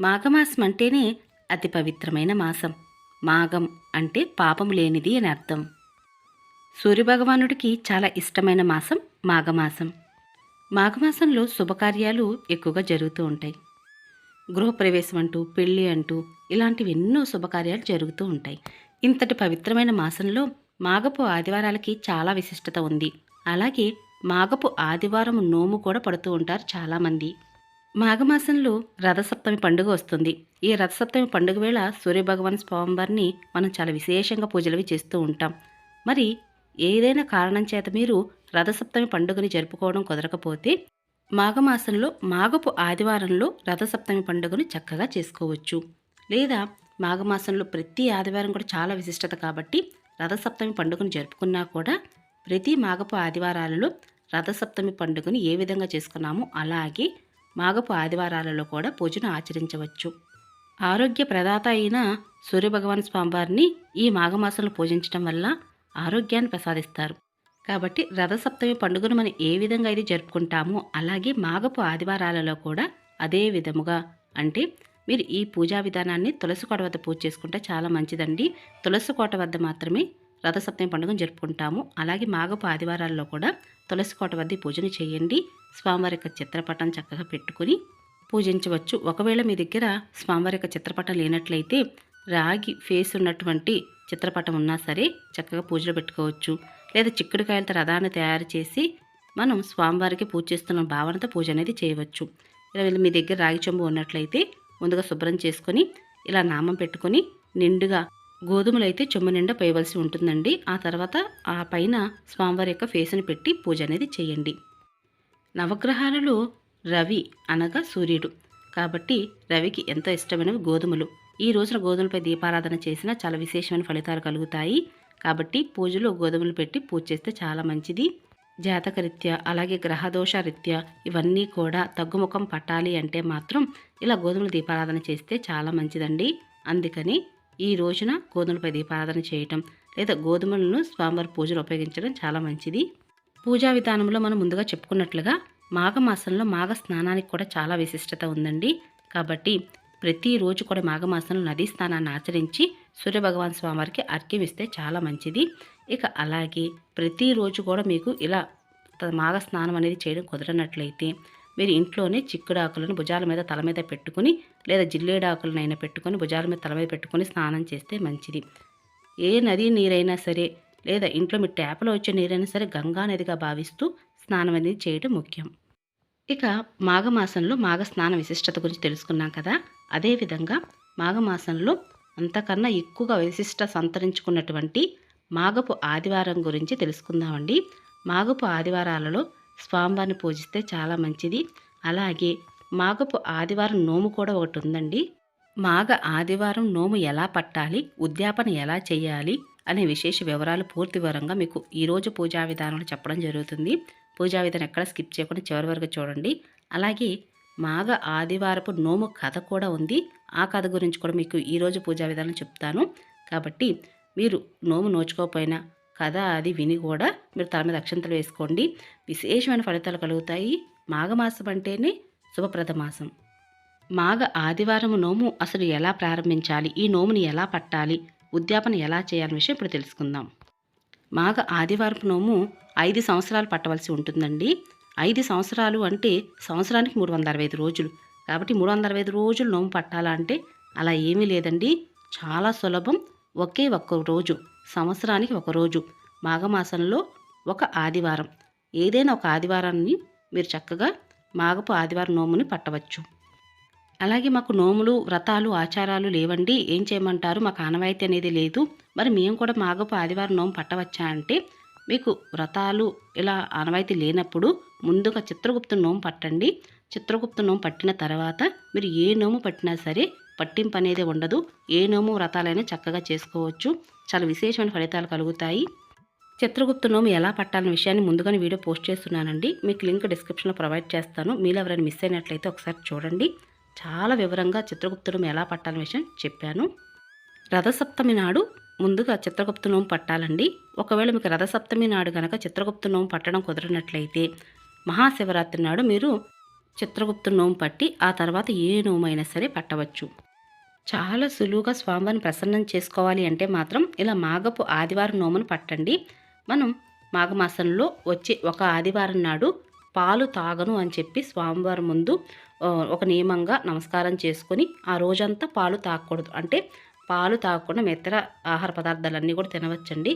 మాఘమాసం అంటేనే అతి పవిత్రమైన మాసం. మాఘం అంటే పాపం లేనిది అని అర్థం. సూర్యభగవానుడికి చాలా ఇష్టమైన మాసం మాఘమాసం. మాఘమాసంలో శుభకార్యాలు ఎక్కువగా జరుగుతూ ఉంటాయి. గృహప్రవేశం అంటూ పెళ్ళి అంటూ ఇలాంటివి ఎన్నో శుభకార్యాలు జరుగుతూ ఉంటాయి. ఇంతటి పవిత్రమైన మాసంలో మాగపు ఆదివారాలకి చాలా విశిష్టత ఉంది. అలాగే మాగపు ఆదివారం నోము కూడా పడుతూ ఉంటారు చాలామంది. మాఘమాసంలో రథసప్తమి పండుగ వస్తుంది. ఈ రథసప్తమి పండుగ వేళ సూర్యభగవాన్ స్వామివారిని మనం చాలా విశేషంగా పూజలవి చేస్తూ ఉంటాం. మరి ఏదైనా కారణం చేత మీరు రథసప్తమి పండుగని జరుపుకోవడం కుదరకపోతే మాఘమాసంలో మాఘపు ఆదివారంలో రథసప్తమి పండుగను చక్కగా చేసుకోవచ్చు. లేదా మాఘమాసంలో ప్రతి ఆదివారం కూడా చాలా విశిష్టత కాబట్టి రథసప్తమి పండుగను జరుపుకున్నా కూడా ప్రతి మాఘపు ఆదివారాలలో రథసప్తమి పండుగను ఏ విధంగా చేసుకున్నామో అలాగే మాగపు ఆదివారాలలో కూడా పూజను ఆచరించవచ్చు. ఆరోగ్య ప్రదాత అయిన సూర్యభగవాన్ స్వామివారిని ఈ మాఘమాసంలో పూజించడం వల్ల ఆరోగ్యాన్ని ప్రసాదిస్తారు. కాబట్టి రథసప్తమి పండుగను మనం ఏ విధంగా అయితే జరుపుకుంటామో అలాగే మాగపు ఆదివారాలలో కూడా అదే విధముగా అంటే మీరు ఈ పూజా విధానాన్ని తులసి కోట వద్ద పూజ చేసుకుంటే చాలా మంచిదండి. తులసి కోట వద్ద మాత్రమే రథసప్తమి పండుగను జరుపుకుంటాము. అలాగే మాగపు ఆదివారాల్లో కూడా తులసి కోట వద్ద పూజను చేయండి. స్వామివారి యొక్క చిత్రపటం చక్కగా పెట్టుకుని పూజించవచ్చు. ఒకవేళ మీ దగ్గర స్వామివారి యొక్క చిత్రపటం లేనట్లయితే రాగి ఫేస్ ఉన్నటువంటి చిత్రపటం ఉన్నా సరే చక్కగా పూజలు పెట్టుకోవచ్చు. లేదా చిక్కుడుకాయలతో రథాన్ని తయారు చేసి మనం స్వామివారికి పూజ చేస్తున్న భావనతో పూజ అనేది చేయవచ్చు. ఇలా మీ దగ్గర రాగి చెంబు ఉన్నట్లయితే ముందుగా శుభ్రం చేసుకొని ఇలా నామం పెట్టుకొని నిండుగా గోధుమలు అయితే చెమ్ము నిండా పోయవలసి ఉంటుందండి. ఆ తర్వాత ఆ పైన స్వామివారి యొక్క ఫేస్ని పెట్టి పూజ అనేది చేయండి. నవగ్రహాలలో రవి అనగా సూర్యుడు. కాబట్టి రవికి ఎంతో ఇష్టమైనవి గోధుమలు. ఈ రోజున గోధుమలపై దీపారాధన చేసినా చాలా విశేషమైన ఫలితాలు కలుగుతాయి. కాబట్టి పూజలో గోధుమలు పెట్టి పూజ చేస్తే చాలా మంచిది. జాతకరీత్యా అలాగే గ్రహదోషరీత్యా ఇవన్నీ కూడా తగ్గుముఖం పట్టాలి అంటే మాత్రం ఇలా గోధుమల దీపారాధన చేస్తే చాలా మంచిదండి. అందుకని ఈ రోజున గోధుమలపై దీపారాధన చేయటం లేదా గోధుమలను స్వామివారి పూజలు ఉపయోగించడం చాలా మంచిది. పూజా విధానంలో మనం ముందుగా చెప్పుకున్నట్లుగా మాఘమాసంలో మాఘ స్నానానికి కూడా చాలా విశిష్టత ఉందండి. కాబట్టి ప్రతిరోజు కూడా మాఘమాసంలో నదీ స్నానాన్ని ఆచరించి సూర్యభగవాన్ స్వామివారికి అర్ఘ్యం ఇస్తే చాలా మంచిది. ఇక అలాగే ప్రతిరోజు కూడా మీకు ఇలా మాఘ స్నానం అనేది చేయడం కుదరనట్లయితే మీరు ఇంట్లోనే చిక్కుడాకులను భుజాల మీద తల మీద పెట్టుకుని లేదా జిల్లేడాకులనైనా పెట్టుకొని భుజాల మీద తల మీద పెట్టుకొని స్నానం చేస్తే మంచిది. ఏ నది నీరైనా సరే లేదా ఇంట్లో మీ ట్యాప్లో వచ్చే నీరైనా సరే గంగా నదిగా భావిస్తూ స్నానం అనేది చేయడం ముఖ్యం. ఇక మాఘమాసంలో మాఘ స్నాన విశిష్టత గురించి తెలుసుకున్నాం కదా? అదేవిధంగా మాఘమాసంలో అంతకన్నా ఎక్కువగా విశిష్ట సంతరించుకున్నటువంటి మాఘపు ఆదివారం గురించి తెలుసుకుందామండి. మాఘపు ఆదివారాలలో స్వామివారిని పూజిస్తే చాలా మంచిది. అలాగే మాఘపు ఆదివారం నోము కూడా ఒకటి ఉందండి. మాఘ ఆదివారం నోము ఎలా పట్టాలి? ఉద్యాపన ఎలా చేయాలి? అనే విశేష వివరాలు పూర్తి వివరంగా మీకు ఈరోజు పూజా విధానంలో చెప్పడం జరుగుతుంది. పూజా విధానం ఎక్కడ స్కిప్ చేయకుండా చివరి వరకు చూడండి. అలాగే మాఘ ఆదివారపు నోము కథ కూడా ఉంది. ఆ కథ గురించి కూడా మీకు ఈరోజు పూజా విధానం చెప్తాను. కాబట్టి మీరు నోము నోచుకోకపోయినా కథ అది విని కూడా మీరు తల మీద అక్షంతలు వేసుకోండి. విశేషమైన ఫలితాలు కలుగుతాయి. మాఘమాసం అంటేనే శుభప్రద మాసం మాఘ ఆదివారం నోము అసలు ఎలా ప్రారంభించాలి? ఈ నోముని ఎలా పట్టాలి? ఉద్యాపన ఎలా చేయాలనే విషయం ఇప్పుడు తెలుసుకుందాం. మాఘ ఆదివారపు నోము ఐదు సంవత్సరాలు పట్టవలసి ఉంటుందండి. ఐదు సంవత్సరాలు అంటే సంవత్సరానికి మూడు వందల అరవై ఐదు రోజులు. కాబట్టి మూడు వందల అరవై ఐదు రోజులు నోము పట్టాలంటే అలా ఏమీ లేదండి. చాలా సులభం. ఒకే ఒక్క రోజు. సంవత్సరానికి ఒక రోజు. మాఘమాసంలో ఒక ఆదివారం. ఏదైనా ఒక ఆదివారాన్ని మీరు చక్కగా మాఘపు ఆదివారం నోముని పట్టవచ్చు. అలాగే మాకు నోములు వ్రతాలు ఆచారాలు లేవండి. ఏం చేయమంటారు? మాకు ఆనవాయితీ అనేది లేదు. మరి మేము కూడా మాగపు ఆదివారం నోము పట్టవచ్చా అంటే మీకు వ్రతాలు ఇలా ఆనవాయితీ లేనప్పుడు ముందుగా చిత్రగుప్త నోము పట్టండి. చిత్రగుప్త నోము పట్టిన తర్వాత మీరు ఏ నోము పట్టినా సరే పట్టింపు అనేది ఉండదు. ఏ నోము వ్రతాలైనా చక్కగా చేసుకోవచ్చు. చాలా విశేషమైన ఫలితాలు కలుగుతాయి. చిత్రగుప్త నోము ఎలా పట్టాలన్న విషయాన్ని ముందుగానే వీడియో పోస్ట్ చేస్తున్నానండి. మీకు లింక్ డిస్క్రిప్షన్లో ప్రొవైడ్ చేస్తాను. మీరు ఎవరైనా మిస్ అయినట్లయితే ఒకసారి చూడండి. చాలా వివరంగా చిత్రగుప్తుడు ఎలా పట్టాలని విషయం చెప్పాను. రథసప్తమి నాడు ముందుగా చిత్రగుప్త నోము పట్టాలండి. ఒకవేళ మీకు రథసప్తమి నాడు గనక చిత్రగుప్త నోము పట్టడం కుదరనట్లయితే మహాశివరాత్రి నాడు మీరు చిత్రగుప్త నోము పట్టి ఆ తర్వాత ఏ నోము అయినా సరే పట్టవచ్చు. చాలా సులువుగా స్వామివారిని ప్రసన్నం చేసుకోవాలి అంటే మాత్రం ఇలా మాగపు ఆదివారం నోమును పట్టండి. మనం మాఘమాసంలో వచ్చే ఒక ఆదివారం నాడు పాలు తాగను అని చెప్పి స్వామివారి ముందు ఒక నియమంగా నమస్కారం చేసుకొని ఆ రోజంతా పాలు తాగకూడదు. అంటే పాలు తాగకుండా మిగతా ఆహార పదార్థాలన్నీ కూడా తినవచ్చండి.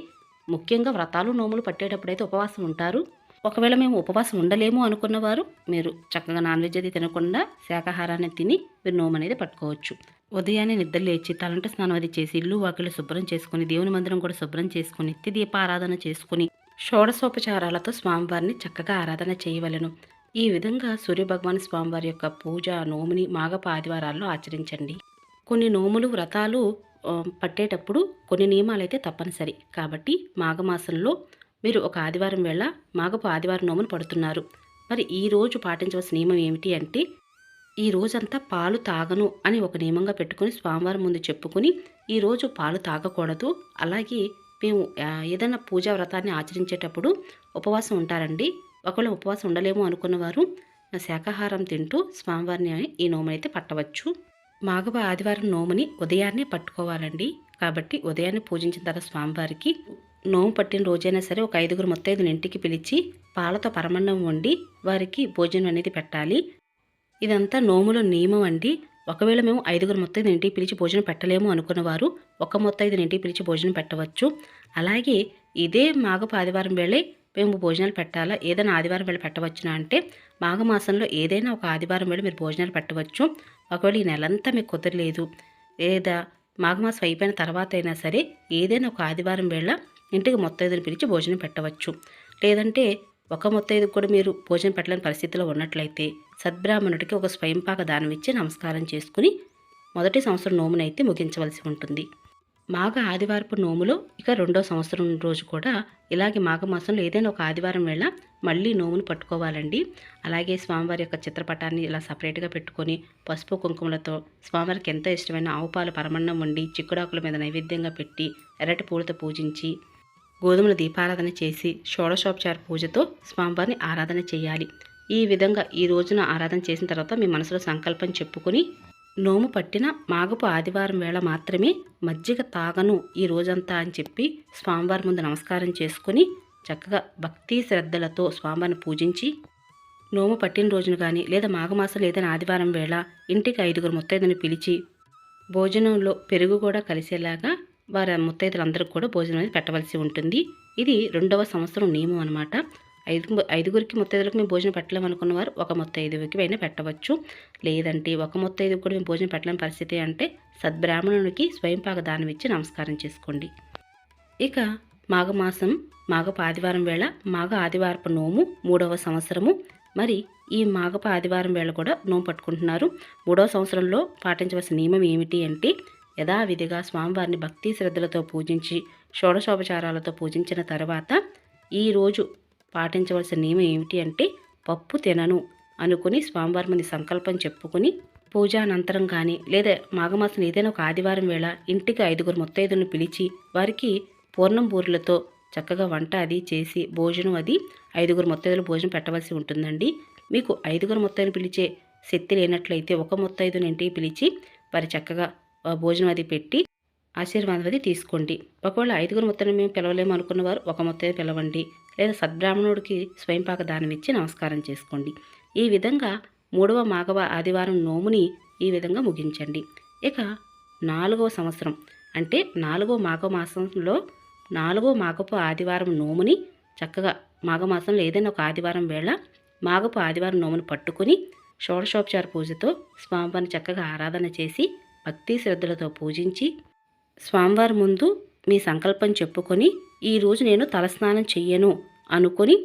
ముఖ్యంగా వ్రతాలు నోములు పట్టేటప్పుడైతే ఉపవాసం ఉంటారు. ఒకవేళ మేము ఉపవాసం ఉండలేము అనుకున్నవారు మీరు చక్కగా నాన్ వెజ్ అది తినకుండా శాకాహారాన్ని తిని మీరు నోము అనేది పట్టుకోవచ్చు. ఉదయాన్నే నిద్ర లేచి తలంట స్నానం అది చేసి ఇల్లు వాకిలు శుభ్రం చేసుకుని దేవుని మందిరం కూడా శుభ్రం చేసుకుని నిత్య దీపారాధన చేసుకుని షోడశోపచారాలతో స్వామివారిని చక్కగా ఆరాధన చేయవలెను. ఈ విధంగా సూర్యభగవాన్ స్వామివారి యొక్క పూజ నోముని మాగప ఆదివారాల్లో ఆచరించండి. కొన్ని నోములు వ్రతాలు పట్టేటప్పుడు కొన్ని నియమాలు అయితే తప్పనిసరి. కాబట్టి మాఘమాసంలో మీరు ఒక ఆదివారం వేళ మాగపు ఆదివారం నోమును పడుతున్నారు. మరి ఈ రోజు పాటించవలసిన నియమం ఏమిటి అంటే ఈ రోజంతా పాలు తాగను అని ఒక నియమంగా పెట్టుకుని స్వామివారి ముందు చెప్పుకుని ఈ రోజు పాలు తాగకూడదు. అలాగే మేము ఏదైనా పూజా వ్రతాన్ని ఆచరించేటప్పుడు ఉపవాసం ఉంటారండి. ఒకవేళ ఉపవాసం ఉండలేము అనుకున్నవారు శాకాహారం తింటూ స్వామివారిని ఈ నోమునైతే పట్టవచ్చు. మాఘవ ఆదివారం నోముని ఉదయాన్నే పట్టుకోవాలండి. కాబట్టి ఉదయాన్నే పూజించిన తర్వాత స్వామివారికి నోము పట్టిన రోజైనా సరే ఒక ఐదుగురు ముత్తైదుని ఇంటికి పిలిచి పాలతో పరమన్నం వండి వారికి భోజనం అనేది పెట్టాలి. ఇదంతా నోములో నియమం అండి. ఒకవేళ మేము ఐదుగురు మొత్తం ఇంటికి పిలిచి భోజనం పెట్టలేము అనుకున్న వారు ఒక మొత్తైదు ఇంటికి పిలిచి భోజనం పెట్టవచ్చు. అలాగే ఇదే మాఘపు ఆదివారం వేళే మేము భోజనాలు పెట్టాలా? ఏదైనా ఆదివారం వేళ పెట్టవచ్చునా అంటే మాఘమాసంలో ఏదైనా ఒక ఆదివారం వేళ మీరు భోజనాలు పెట్టవచ్చు. ఒకవేళ ఈ నెలంతా మీకు కుదరలేదు లేదా మాఘమాసం అయిపోయిన తర్వాత అయినా సరే ఏదైనా ఒక ఆదివారం వేళ ఇంటికి మొత్తైదుని పిలిచి భోజనం పెట్టవచ్చు. లేదంటే ఒక మొత్తైదుకు కూడా మీరు భోజనం పెట్టలేని పరిస్థితిలో ఉన్నట్లయితే సద్బ్రాహ్మణుడికి ఒక స్వయంపాక దానం ఇచ్చి నమస్కారం చేసుకుని మొదటి సంవత్సరం నోమునైతే ముగించవలసి ఉంటుంది. మాఘ ఆదివారపు నోములో ఇక రెండో సంవత్సరం రోజు కూడా ఇలాగే మాఘమాసంలో ఏదైనా ఒక ఆదివారం వేళ మళ్ళీ నోమును పట్టుకోవాలండి. అలాగే స్వామివారి యొక్క చిత్రపటాన్ని ఇలా సపరేట్గా పెట్టుకొని పసుపు కుంకుమలతో స్వామివారికి ఎంతో ఇష్టమైన ఆవుపాలు పరమన్నం వండి చిక్కుడాకుల మీద నైవేద్యంగా పెట్టి ఎర్రటి పూలతో పూజించి గోధుమల దీపారాధన చేసి షోడశోపచార పూజతో స్వామివారిని ఆరాధన చేయాలి. ఈ విధంగా ఈ రోజున ఆరాధన చేసిన తర్వాత మీ మనసులో సంకల్పం చెప్పుకొని నోము పట్టిన మాగపు ఆదివారం వేళ మాత్రమే మజ్జిగ తాగను ఈ రోజంతా అని చెప్పి స్వామివారి ముందు నమస్కారం చేసుకొని చక్కగా భక్తి శ్రద్ధలతో స్వామివారిని పూజించి నోము పట్టిన రోజున కానీ లేదా మాఘమాసంలో ఏదైనా ఆదివారం వేళ ఇంటికి ఐదుగురు ముత్తైదుని పిలిచి భోజనంలో పెరుగు కూడా కలిసేలాగా వారి ముత్తైదులందరికీ కూడా భోజనం అనేది పెట్టవలసి ఉంటుంది. ఇది రెండవ సంవత్సరం నియమం అనమాట ఐదు ఐదుగురికి ముత్తైదులకు మేము భోజనం పెట్టలేము అనుకున్న వారు ఒక ముత్తైదువుకి అయినా పెట్టవచ్చు. లేదంటే ఒక ముత్తైదుకు కూడా మేము భోజనం పెట్టలేని పరిస్థితి అంటే సద్బ్రాహ్మణునికి స్వయంపాక దానం ఇచ్చి నమస్కారం చేసుకోండి. ఇక మాఘమాసం మాఘపు ఆదివారం వేళ మాఘ ఆదివారపు నోము మూడవ సంవత్సరము. మరి ఈ మాఘపు ఆదివారం వేళ కూడా నోము పట్టుకుంటున్నారు. మూడవ సంవత్సరంలో పాటించవలసిన నియమం ఏమిటి అంటే యథావిధిగా స్వామివారిని భక్తి శ్రద్ధలతో పూజించి షోడశోపచారాలతో పూజించిన తర్వాత ఈరోజు పాటించవలసిన నియమం ఏమిటి అంటే పప్పు తినను అనుకుని స్వామివారి ముందు సంకల్పం చెప్పుకుని పూజా అనంతరం కానీ లేదా మాఘమాసం ఏదైనా ఒక ఆదివారం వేళ ఇంటికి ఐదుగురు ముత్తైదులను పిలిచి వారికి పూర్ణం బూరెలతో చక్కగా వంట అది చేసి భోజనం అది ఐదుగురు ముత్తైదులు భోజనం పెట్టవలసి ఉంటుందండి. మీకు ఐదుగురు ముత్తైదులు పిలిచే శక్తి లేనట్లయితే ఒక ముత్తైదుని ఇంటికి పిలిచి వారి చక్కగా భోజనం అది పెట్టి ఆశీర్వాదం అది తీసుకోండి. ఒకవేళ ఐదుగురు మొత్తం మేము పిలవలేము అనుకున్న వారు ఒక మొత్తమే పిలవండి. లేదా సద్బ్రాహ్మణుడికి స్వయంపాక దానం ఇచ్చి నమస్కారం చేసుకోండి. ఈ విధంగా మూడవ మాఘవ ఆదివారం నోముని ఈ విధంగా ముగించండి. ఇక నాలుగవ సంవత్సరం. అంటే నాలుగో మాఘ మాసంలో నాలుగో మాఘపు ఆదివారం నోముని చక్కగా మాఘమాసంలో ఏదైనా ఒక ఆదివారం వేళ మాఘపు ఆదివారం నోమును పట్టుకుని షోడశోపచార పూజతో స్వామివారిని చక్కగా ఆరాధన చేసి భక్తి శ్రద్ధలతో పూజించి స్వామివారి ముందు మీ సంకల్పం చెప్పుకొని ఈరోజు నేను తలస్నానం చెయ్యను అనుకొని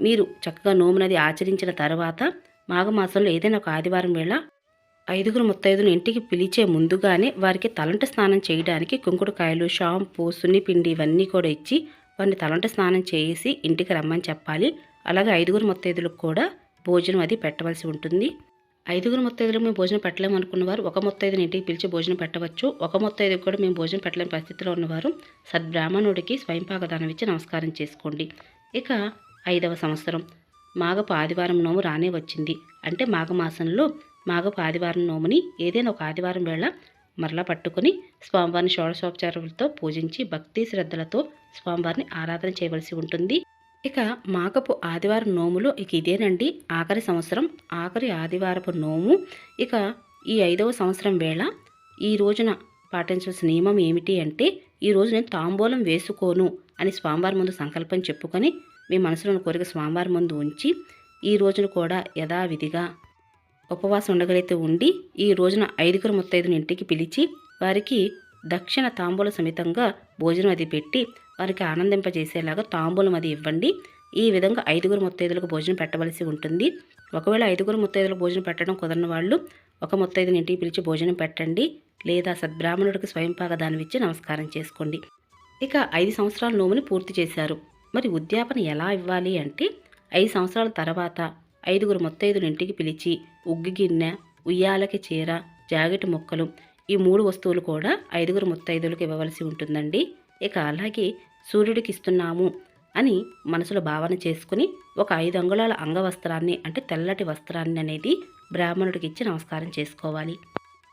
మీరు చక్కగా నోమునది ఆచరించిన తర్వాత మాఘమాసంలో ఏదైనా ఒక ఆదివారం వేళ ఐదుగురు ముత్తైదును ఇంటికి పిలిచే ముందుగానే వారికి తలంట స్నానం చేయడానికి కుంకుడుకాయలు షాంపూ సున్నిపిండి ఇవన్నీ కూడా ఇచ్చి వారిని తలంట స్నానం చేసి ఇంటికి రమ్మని చెప్పాలి. అలాగే ఐదుగురు ముత్తైదులకు కూడా భోజనం అది పెట్టవలసి ఉంటుంది. ఐదుగురు ముత్తైదులకు మేము భోజనం పెట్టలేము అనుకున్నవారు ఒక ముత్తైదుని ఇంటికి పిలిచి భోజనం పెట్టవచ్చు. ఒక ముత్తైదుకు కూడా మేము భోజనం పెట్టలేని పరిస్థితిలో ఉన్నవారు సద్బ్రాహ్మణుడికి స్వయంపాకదానం ఇచ్చి నమస్కారం చేసుకోండి. ఇక ఐదవ సంవత్సరం. మాఘపు ఆదివారం నోము రానే వచ్చింది. అంటే మాఘమాసంలో మాఘపు ఆదివారం నోముని ఏదైనా ఒక ఆదివారం వేళ మరలా పట్టుకొని స్వామివారిని షోడశోపచారాలతో పూజించి భక్తి శ్రద్ధలతో స్వామివారిని ఆరాధన చేయవలసి ఉంటుంది. ఇక మాకపు ఆదివారం నోములు ఇక ఇదేనండి. ఆఖరి సంవత్సరం ఆఖరి ఆదివారపు నోము. ఇక ఈ ఐదవ సంవత్సరం వేళ ఈ రోజున పాటించవలసిన నియమం ఏమిటి అంటే ఈ రోజు నేను తాంబూలం వేసుకోను అని స్వామివారి ముందు సంకల్పం చెప్పుకొని మీ మనసులోని కోరిక స్వామివారి ముందు ఉంచి ఈ రోజున కూడా యథావిధిగా ఉపవాసం ఉండగలిగితే ఉండి ఈ రోజున ఐదుగురు ముత్తైదుని ఇంటికి పిలిచి వారికి దక్షిణ తాంబూల సమితంగా భోజనం అది పెట్టి వారికి ఆనందింపజేసేలాగా తాంబూలం అది ఇవ్వండి. ఈ విధంగా ఐదుగురు ముత్తైదులకు భోజనం పెట్టవలసి ఉంటుంది. ఒకవేళ ఐదుగురు ముత్తైదులకు భోజనం పెట్టడం కుదరని వాళ్ళు ఒక ముత్తైదుని ఇంటికి పిలిచి భోజనం పెట్టండి. లేదా సద్బ్రాహ్మణుడికి స్వయంపాక దానివిచ్చి ఇచ్చి నమస్కారం చేసుకోండి. ఇక ఐదు సంవత్సరాల నోముని పూర్తి చేశారు. మరి ఉద్యాపన ఎలా ఇవ్వాలి అంటే ఐదు సంవత్సరాల తర్వాత ఐదుగురు ముత్తైదుని ఇంటికి పిలిచి ఉగ్గు గిన్నె ఉయ్యాలకి చీర జాకెట్ ముక్కలు ఈ మూడు వస్తువులు కూడా ఐదుగురు ముత్తైదులకు ఇవ్వవలసి ఉంటుందండి. ఇక అలాగే సూర్యుడికి ఇస్తున్నాము అని మనసులో భావన చేసుకుని ఒక ఐదు అంగుళాల అంగవస్త్రాన్ని అంటే తెల్లటి వస్త్రాన్ని అనేది బ్రాహ్మణుడికి ఇచ్చి నమస్కారం చేసుకోవాలి.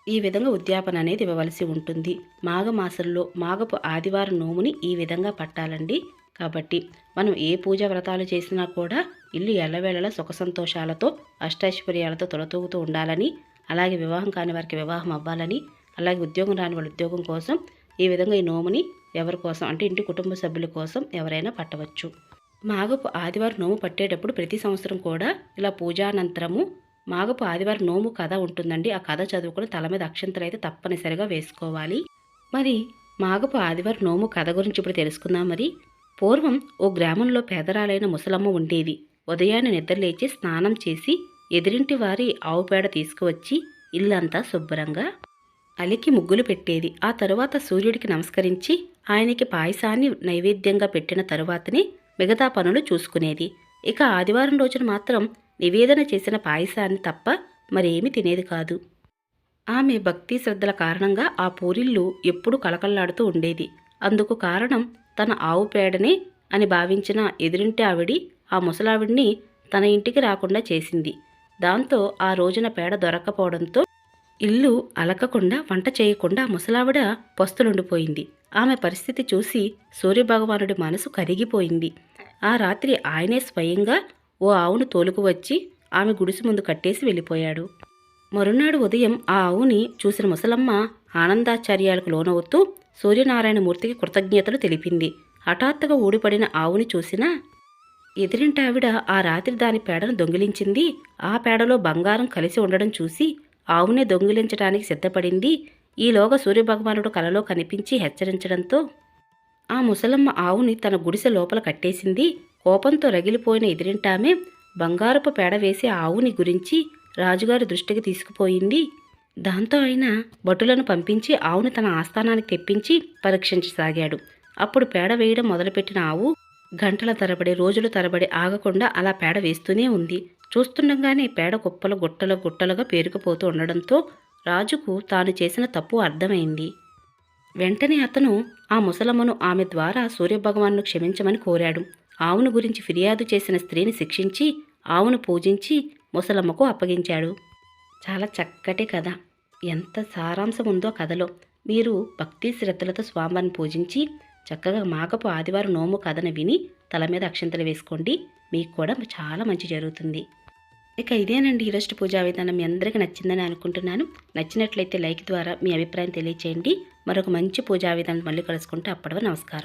ఈ విధంగా ఉద్యాపన అనేది ఇవ్వవలసి ఉంటుంది. మాఘమాసంలో మాఘపు ఆదివారం నోముని ఈ విధంగా పట్టాలండి. కాబట్టి మనం ఏ పూజా వ్రతాలు చేసినా కూడా ఇల్లు ఎల్లవేళలా సుఖ సంతోషాలతో అష్టైశ్వర్యాలతో తొలతూగుతూ ఉండాలని అలాగే వివాహం కాని వారికి వివాహం అవ్వాలని అలాగే ఉద్యోగం రాని వాళ్ళ ఉద్యోగం కోసం ఈ విధంగా ఈ నోముని ఎవరి కోసం? అంటే ఇంటి కుటుంబ సభ్యుల కోసం ఎవరైనా పట్టవచ్చు. మాగపు ఆదివారం నోము పట్టేటప్పుడు ప్రతి సంవత్సరం కూడా ఇలా పూజానంతరము మాగపు ఆదివారం నోము కథ ఉంటుందండి. ఆ కథ చదువుకుని తల మీద అక్షంతలు అయితే తప్పనిసరిగా వేసుకోవాలి. మరి మాగపు ఆదివారం నోము కథ గురించి ఇప్పుడు తెలుసుకుందాం మరి. పూర్వం ఓ గ్రామంలో పేదరాలైన ముసలమ్మ ఉండేది. ఉదయాన్నే నిద్రలేచి స్నానం చేసి ఎదురింటి వారి ఆవు పేడ తీసుకువచ్చి ఇల్లంతా శుభ్రంగా అలికి ముగ్గులు పెట్టేది. ఆ తరువాత సూర్యుడికి నమస్కరించి ఆయనకి పాయసాన్ని నైవేద్యంగా పెట్టిన తరువాతనే మిగతా పనులు చూసుకునేది. ఇక ఆదివారం రోజున మాత్రం నివేదన చేసిన పాయసాన్ని తప్ప మరేమీ తినేది కాదు. ఆమె భక్తి శ్రద్ధల కారణంగా ఆ పూరిల్లు ఎప్పుడూ కలకల్లాడుతూ ఉండేది. అందుకు కారణం తన ఆవు పేడనే అని భావించిన ఎదురింటి ఆవిడి ఆ ముసలావిడిని తన ఇంటికి రాకుండా చేసింది. దాంతో ఆ రోజున పేడ దొరక్కపోవడంతో ఇల్లు అలకకుండా వంట చేయకుండా ముసలావిడ పస్తులుండిపోయింది. ఆమె పరిస్థితి చూసి సూర్యభగవానుడి మనసు కరిగిపోయింది. ఆ రాత్రి ఆయనే స్వయంగా ఓ ఆవును తోలుకు వచ్చి ఆమె గుడిసె ముందు కట్టేసి వెళ్ళిపోయాడు. మరునాడు ఉదయం ఆ ఆవుని చూసిన ముసలమ్మ ఆనందాచార్యాలకు లోనవుతూ సూర్యనారాయణమూర్తికి కృతజ్ఞతలు తెలిపింది. హఠాత్తుగా ఊడిపడిన ఆవుని చూసినా ఎదిరింటావిడ ఆ రాత్రి దాని పేడను దొంగిలించింది. ఆ పేడలో బంగారం కలిసి ఉండడం చూసి ఆవునే దొంగిలించడానికి సిద్ధపడింది. ఈలోగా సూర్యభగవానుడు కలలో కనిపించి హెచ్చరించడంతో ఆ ముసలమ్మ ఆవుని తన గుడిసె లోపల కట్టేసింది. కోపంతో రగిలిపోయిన ఎదిరింటామే బంగారపు పేడ వేసి ఆవుని గురించి రాజుగారి దృష్టికి తీసుకుపోయింది. దాంతో ఆయన భటులను పంపించి ఆవును తన ఆస్థానానికి తెప్పించి పరీక్షించసాగాడు. అప్పుడు పేడ వేయడం మొదలుపెట్టిన ఆవు గంటల తరబడి రోజుల తరబడి ఆగకుండా అలా పేడ వేస్తూనే ఉంది. చూస్తుండగానే పేడ కుప్పలు గుట్టలు గుట్టలుగా పేరుకుపోతూ ఉండడంతో రాజుకు తాను చేసిన తప్పు అర్థమైంది. వెంటనే అతను ఆ ముసలమ్మను ఆమె ద్వారా సూర్యభగవాన్ను క్షమించమని కోరాడు. ఆవును గురించి ఫిర్యాదు చేసిన స్త్రీని శిక్షించి ఆవును పూజించి ముసలమ్మకు అప్పగించాడు. చాలా చక్కటి కథ. ఎంత సారాంశం ఉందో కథలో. మీరు భక్తి శ్రద్ధలతో స్వామివారిని పూజించి చక్కగా మాకపు ఆదివారం నోము కథను విని తల మీద అక్షంతలు వేసుకోండి. మీకు కూడా చాలా మంచి జరుగుతుంది. ఇక ఇదేనండి ఈరోజు పూజా విధానం. మీ అందరికీ నచ్చిందని అనుకుంటున్నాను. నచ్చినట్లయితే లైక్ ద్వారా మీ అభిప్రాయం తెలియచేయండి. మరొక మంచి పూజా విధానం మళ్ళీ కలుసుకుంటే అప్పటివరకు నమస్కారం.